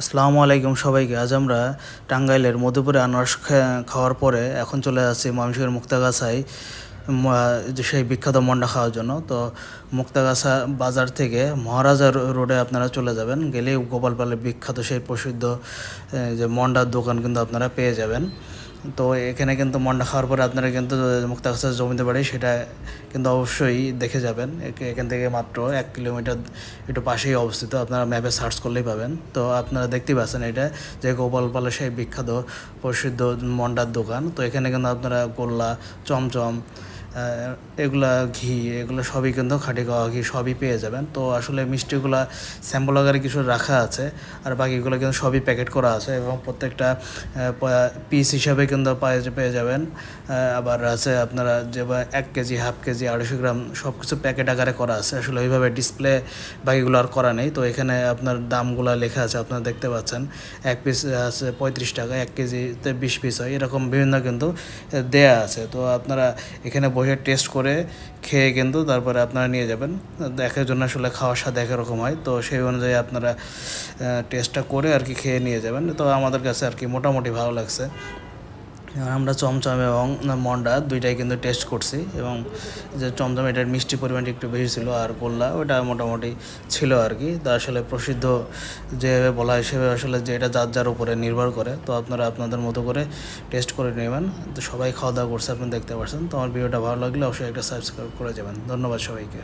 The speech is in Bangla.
আসসালামু আলাইকুম সবাইকে। আজ আমরা টাঙ্গাইলের মধুপুরে আনারস খাওয়ার পরে এখন চলে যাচ্ছি ময়মনসিংহের মুক্তাগাছাই সেই বিখ্যাত মন্ডা খাওয়ার জন্য। তো মুক্তাগাছা বাজার থেকে মহারাজা রোডে আপনারা চলে যাবেন। গেলেই গোপালপালের বিখ্যাত সেই প্রসিদ্ধ যে মন্ডার দোকান কিন্তু আপনারা পেয়ে যাবেন। তো এখানে কিন্তু মন্ডা খাওয়ার পরে আপনারা কিন্তু মুক্তাগাছার জমিতে বাড়ি সেটা কিন্তু অবশ্যই দেখে যাবেন। এখান থেকে মাত্র এক কিলোমিটার একটু পাশেই অবস্থিত। আপনারা ম্যাপে সার্চ করলেই পাবেন। তো আপনারা দেখতেই পাচ্ছেন এটা যে গোপালপালের সেই বিখ্যাত প্রসিদ্ধ মন্ডার দোকান। তো এখানে কিন্তু আপনারা গোল্লা, চমচম এগুলা ঘি, এগুলো সবই কিন্তু খাঁটি গাওয়া ঘি সবই পেয়ে যাবেন। তো আসলে মিষ্টিগুলা স্যাম্পল আকারে কিছু রাখা আছে, আর বাকিগুলো কিন্তু সবই প্যাকেট করা আছে এবং প্রত্যেকটা পিস হিসাবে কিন্তু পায়ে- যাবেন। আবার আছে আপনারা যে এক কেজি হাফ কেজি, আড়াইশো গ্রাম সব কিছু প্যাকেট আকারে করা আছে। আসলে ওইভাবে ডিসপ্লে বাকিগুলো আর করা নেই। তো এখানে আপনার দামগুলো লেখা আছে, আপনারা দেখতে পাচ্ছেন। এক পিস আছে পঁয়ত্রিশ টাকা, এক কেজিতে বিশ পিস হয়। এরকম বিভিন্ন কিন্তু দেয়া আছে। তো আপনারা এখানে বসে টেস্ট করে খেয়ে কিন্তু তারপরে আপনারা নিয়ে যাবেন। দেখার জন্য আসলে খাওয়ার স্বাদ একরকম হয়। তো সেই অনুযায়ী আপনারা টেস্টটা করে আর কি খেয়ে নিয়ে যাবেন। তো আমাদের কাছে আর কি মোটামুটি ভালো লাগছে। আমরা চমচম এবং মন্ডা দুইটাই কিন্তু টেস্ট করছি এবং যে চমচম এটার মিষ্টি পরিমাণটা একটু বেশি ছিল আর গোল্লা, ওটা মোটামুটি ছিল আর কি। তা আসলে প্রসিদ্ধ যেভাবে বলা হয়, সেভাবে আসলে যে এটা যার যার উপরে নির্ভর করে। তো আপনারা আপনাদের মতো করে টেস্ট করে নেবেন। তো সবাই খাওয়া দাওয়া করছে, আপনি দেখতে পাচ্ছেন। তো আমার ভিডিওটা ভালো লাগলে অবশ্যই একটা সাবস্ক্রাইব করে যাবেন। ধন্যবাদ সবাইকে।